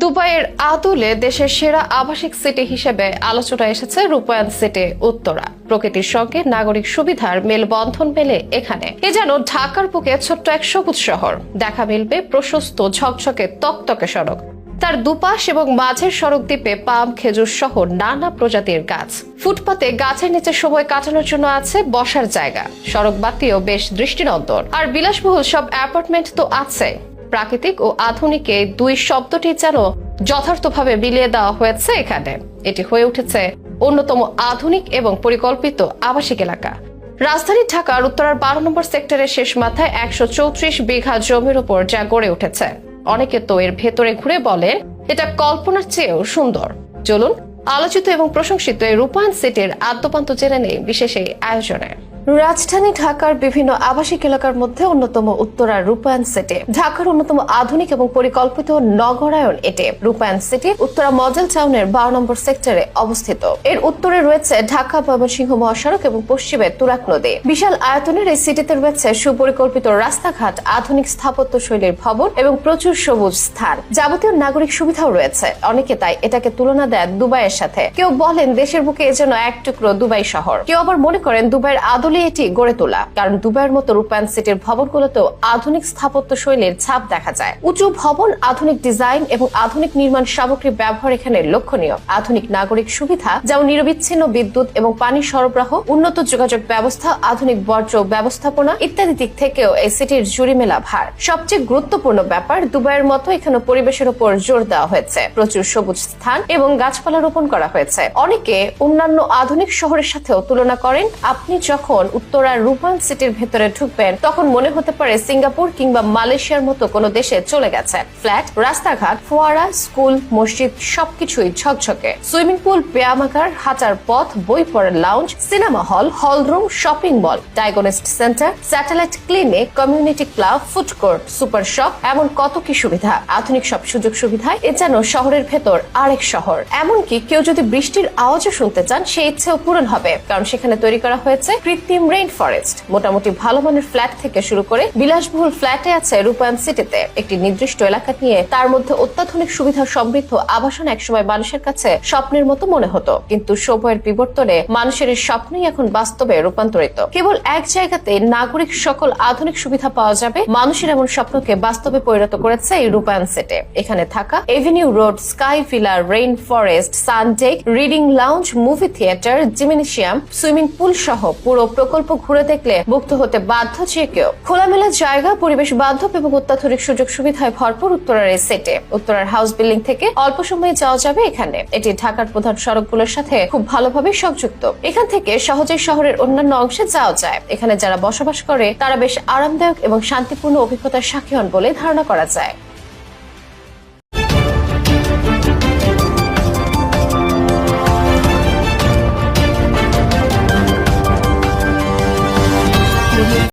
দুবাইয়ের আদলে দেশের সেরা আবাসিক সিটি হিসেবে আলোচনা এসেছে রূপায়ণ সিটি উত্তরা। প্রকৃতির সঙ্গে নাগরিক সুবিধার মেলবন্ধন মেলে এখানে। এ যেন ঢাকার বুকে ছোট্ট এক সবুজ শহর। দেখা মিলবে প্রশস্ত, ঝকঝকে, তকতকে সড়ক। তার দুপাশ এবং মাঝের সড়ক দ্বীপে পাম, খেজুর সহ নানা প্রজাতির গাছ। ফুটপাতে গাছের নিচে সময় কাটানোর জন্য আছে বসার জায়গা। সড়ক বাতিও বেশ দৃষ্টিনন্দন। আর বিলাসবহুল সব অ্যাপার্টমেন্ট তো আছে প্রাকৃতিক ও আধুনিকে দুই শব্দটি যেন যথার্থভাবে মিলিয়ে দেওয়া হয়েছে এখানে। এটি হয়ে উঠেছে অন্যতম আধুনিক এবং পরিকল্পিত আবাসিক এলাকা। রাজধানী ঢাকার উত্তরার বারো নম্বর সেক্টরের শেষ মাথায় একশো চৌত্রিশ বিঘা জমির উপর যা গড়ে উঠেছে। অনেকে তো এর ভেতরে ঘুরে বলে, এটা কল্পনার চেয়েও সুন্দর। চলুন, আলোচিত এবং প্রশংসিত এই রূপায়ণ সিটির আদ্যপান্ত জেনে নেই বিশেষ এই আয়োজনে। রাজধানী ঢাকার বিভিন্ন আবাসিক এলাকার মধ্যে অন্যতম উত্তরার রূপায়ণ সিটি। ঢাকার অন্যতম আধুনিক এবং পরিকল্পিত নগরায়ন এটি। রূপায়ণ সিটি উত্তরা মডেল টাউনের বারো নম্বর সেক্টরে অবস্থিত। এর উত্তরে রয়েছে ঢাকা ময়মনসিংহ মহাসড়ক এবং পশ্চিমে তুরাক নদী। বিশাল আয়তনের এই সিটিতে রয়েছে সুপরিকল্পিত রাস্তাঘাট, আধুনিক স্থাপত্য শৈলীর ভবন এবং প্রচুর সবুজ স্থান। যাবতীয় নাগরিক সুবিধাও রয়েছে। অনেকে তাই এটাকে তুলনা দেন দুবাইয়ের সাথে। কেউ বলেন দেশের বুকে এজন্য এক টুকরো দুবাই শহর। কেউ আবার মনে করেন দুবাইয়ের আদলে এটি গড়ে তোলা। কারণ দুবাইয়ের মতো রূপায়ণ সিটির ভবনগুলোতেও আধুনিক স্থাপত্য শৈলীর ছাপ দেখা যায়। উঁচু ভবন, আধুনিক ডিজাইন এবং আধুনিক নির্মাণ সামগ্রী ব্যবহার এখানে লক্ষণীয়। আধুনিক নাগরিক সুবিধা যেমন নিরবিচ্ছিন্ন বিদ্যুৎ এবং পানি সরবরাহ, উন্নত যোগাযোগ ব্যবস্থা, আধুনিক বর্জ্য ব্যবস্থাপনা ইত্যাদি দিক থেকেও এই সিটির জুড়ি মেলা ভার। সবচেয়ে গুরুত্বপূর্ণ ব্যাপার দুবাইয়ের মতো এখানে পরিবেশের উপর জোর দেওয়া হয়েছে। প্রচুর সবুজ স্থান এবং গাছপালা রোপণ করা হয়েছে। অনেকে অন্যান্য আধুনিক শহরের সাথেও তুলনা করেন, আপনি যখন উত্তরার রূপায়ণ সিটির ভেতরে ঢুকবেন, তখন মনে হতে পারে সিঙ্গাপুর কিংবা মালয়েশিয়ার মতো কোনো দেশে চলে গেছে। ফ্ল্যাট, রাস্তাঘাট, ফোয়ারা, স্কুল, মসজিদ সবকিছুই ঝকঝকে। সুইমিং পুল ব্যায়ামাগার হাঁটার পথ, বই পড়ার lounge cinema hall, hall room shopping mall diagnostic centre satellite clinic community club food court super shop এমন কত কি সুবিধা। আধুনিক সব সুযোগ সুবিধায় এ যেন শহরের ভেতর আরেক শহর। এমনকি কেউ যদি বৃষ্টির আওয়াজও শুনতে চান সেই ইচ্ছেও পূরণ হবে, কারণ সেখানে তৈরি করা হয়েছে কৃত্রিম রেইন ফরেস্ট মোটামুটি ভালো মানের ফ্ল্যাট থেকে শুরু করে বিলাসবহুল ফ্ল্যাটে আছে রূপায়ণ সিটিতে। একটি নির্দিষ্ট এলাকা নিয়ে তার মধ্যে অত্যাধুনিক সুবিধা সমৃদ্ধ আবাসন একসময় মানুষের কাছে স্বপ্নের মতো মনে হতো। কিন্তু সময়ের বিবর্তনে মানুষের স্বপ্নই এখন বাস্তবে রূপান্তরিত। কেবল এক জায়গাতে নাগরিক সকল আধুনিক সুবিধা পাওয়া যাবে, মানুষের এমন স্বপ্নকে বাস্তবে পরিণত করেছে এই রূপায়ণ সিটি। এখানে থাকা avenue road sky villa rain forest sundeck reading lounge movie theatre gymnasium swimming pool সহ পুরো প্রকল্প ঘুরে দেখলে মুক্ত হতে বাধ্য যে কেউ। খোলামেলা জায়গা, পরিবেশ বান্ধব এবং অত্যাধুনিক সুযোগ সুবিধায় ভরপুর উত্তরার এই সেটে উত্তরার হাউস বিল্ডিং থেকে অল্প সময়ে যাওয়া যাবে এখানে। এটি ঢাকার প্রধান সড়কগুলোর সাথে খুব ভালোভাবে সংযুক্ত। এখান থেকে সহজেই শহরের অন্যান্য অংশে যাওয়া যায়। এখানে যারা বসবাস করে, তারা বেশ আরামদায়ক এবং শান্তিপূর্ণ অভিজ্ঞতার সাক্ষী হন বলে ধারণা করা যায়।